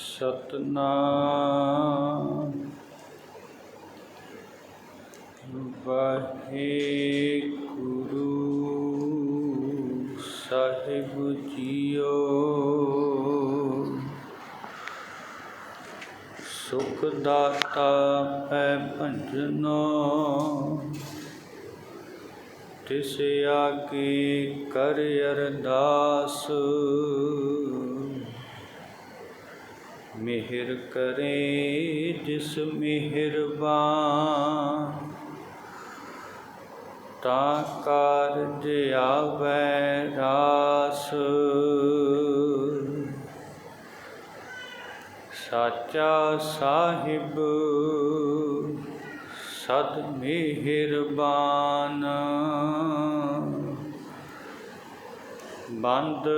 ਸਤਨਾਮ। ਵਾਹਿਗੁਰੂ ਸਾਹਿਬ JIO. ਸੁਖ ਦਾਤਾ ਹੈ ਭੰਜਨੋ। ਤਿਸ ਆਗੇ ਕਰ ਅਰਦਾਸ। ਮਿਹਰ ਕਰੇ ਜਿਸ ਮਿਹਰਬਾਨ। ਤਾਂ ਕਾਰਜ ਆਵੈ ਰਾਸ। ਸਾਚਾ ਸਾਹਿਬ ਸਦ ਮਿਹਰਬਾਨ। ਬੰਦ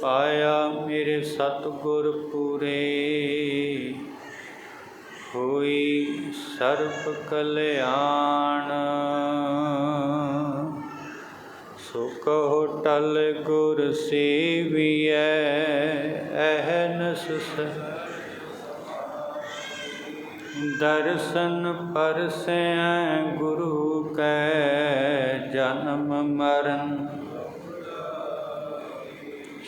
ਪਾਇਆ ਮੇਰੇ ਸਤਿਗੁਰ ਪੂਰੇ। ਹੋਈ ਸਰਬ ਕਲਿਆਣ। ਸੁਖ ਹੋਟਲ ਗੁਰ ਸੇਵੀਐ ਅਹਨਸ ਦਰਸ਼ਨ ਪਰਸੈ ਗੁਰੂ ਕੈ, ਜਨਮ ਮਰਨ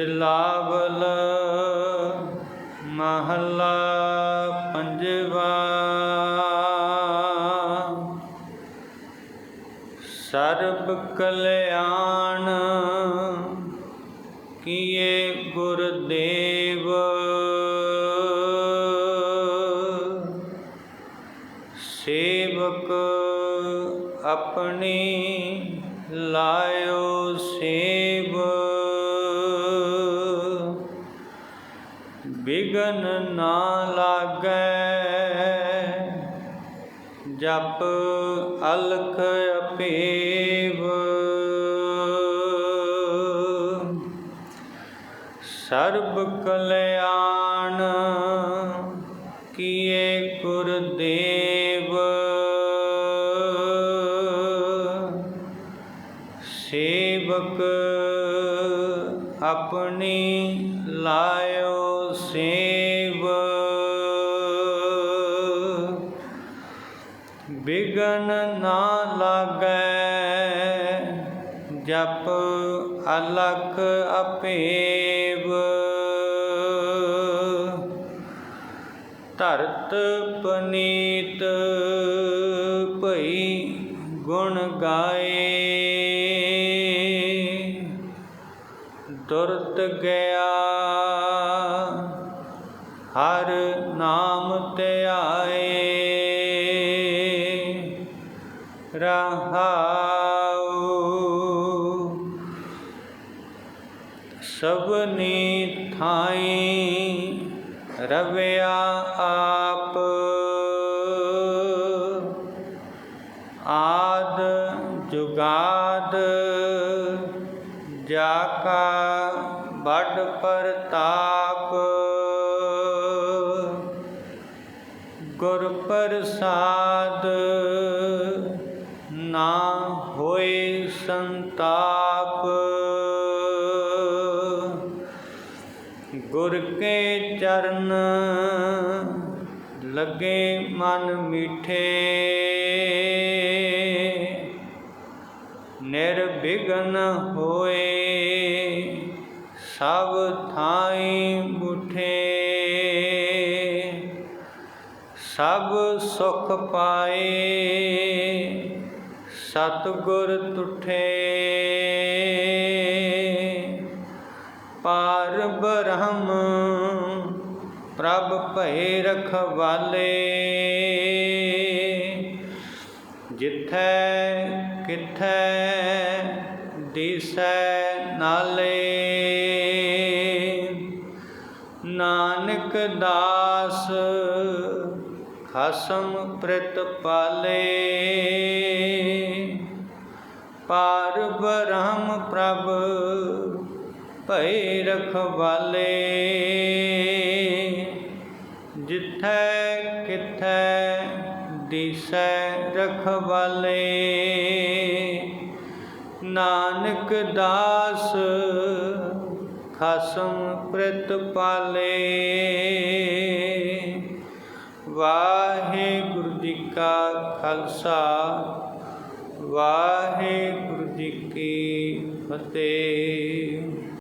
ਬਿਲਾਵਲ ਮਹੱਲਾ ਪੰਜਵਾ। ਸਰਬ ਕਲਿਆਣ ਕੀਏ ਗੁਰਦੇਵ। ਸੇਵਕ ਆਪਣੀ ਲਾ ਬਿਗਨ ਨਾ ਲਾਗੈ। ਜਪ ਅਲਖ ਅਪੇਵ। ਸਰਬ ਕਲਿਆਣ ਕੀਏ ਗੁਰਦੇਵ। ਸੇਵਕ ਆਪਣੀ ਲਾਇਓ ਸੇ ਬਿਗਨ ਨਾ ਲਾਗੈ, ਜਪ ਅਲਖ ਅਪੇਵ। ਧਰਤ ਪਨੀਤ ਭਈ ਗੁਣ ਗਾਏ। ਦੁਰਤ ਗਿਆ, ਹਰ ਨਾਮ ਧਿਆਏ ਰਹਾਉ। ਸਭਨੀ ਥਾਈ ਰਵਿਆ ਆਪ। ਆਦ ਜੁਗਾਦ ਜਾ ਕਾ ਬੜ ਪ੍ਰਤਾਪ। ਗੁਰ ਪ੍ਰਸਾਦ ਨਾ ਹੋਏ ਸੰਤਾਪ। ਗੁਰ ਕੇ ਚਰਨ ਲੱਗੇ ਮਨ ਮਿਠੇ। ਨਿਰਵਿਘਨ ਹੋਏ ਸਭ ਥਾਈ ਮੁਠੇ। ਸਭ ਸੁਖ ਪਾਏ ਸਤਿਗੁਰ ਤੁਠੇ, ਪਾਰ ਬ੍ਰਹਮ, ਪ੍ਰਭ ਭਏ ਰਖਵਾਲੇ। ਜਿਥੈ ਕਿਥੈ ਦਿਸੈ ਨਾਲੇ, ਨਾਨਕ ਦਾਸ ਖਸਮ ਪ੍ਰਿਤ ਪਾਲੇ ਪਾਰ ਬ੍ਰਹਮ ਪ੍ਰਭ ਭਈ ਰਖਵਾਲੇ। ਜਿਥੈ ਕਿਥੈ ਦਿਸੈ ਰਖਵਾਲੇ। ਨਾਨਕ ਦਾਸ ਖਸਮ ਪ੍ਰਿਤ ਪਾਲੇ। ਵਾਹਿਗੁਰੂ ਜੀ ਕਾ ਖਾਲਸਾ। ਵਾਹਿਗੁਰੂ ਜੀ ਕੀ ਫਤਿਹ।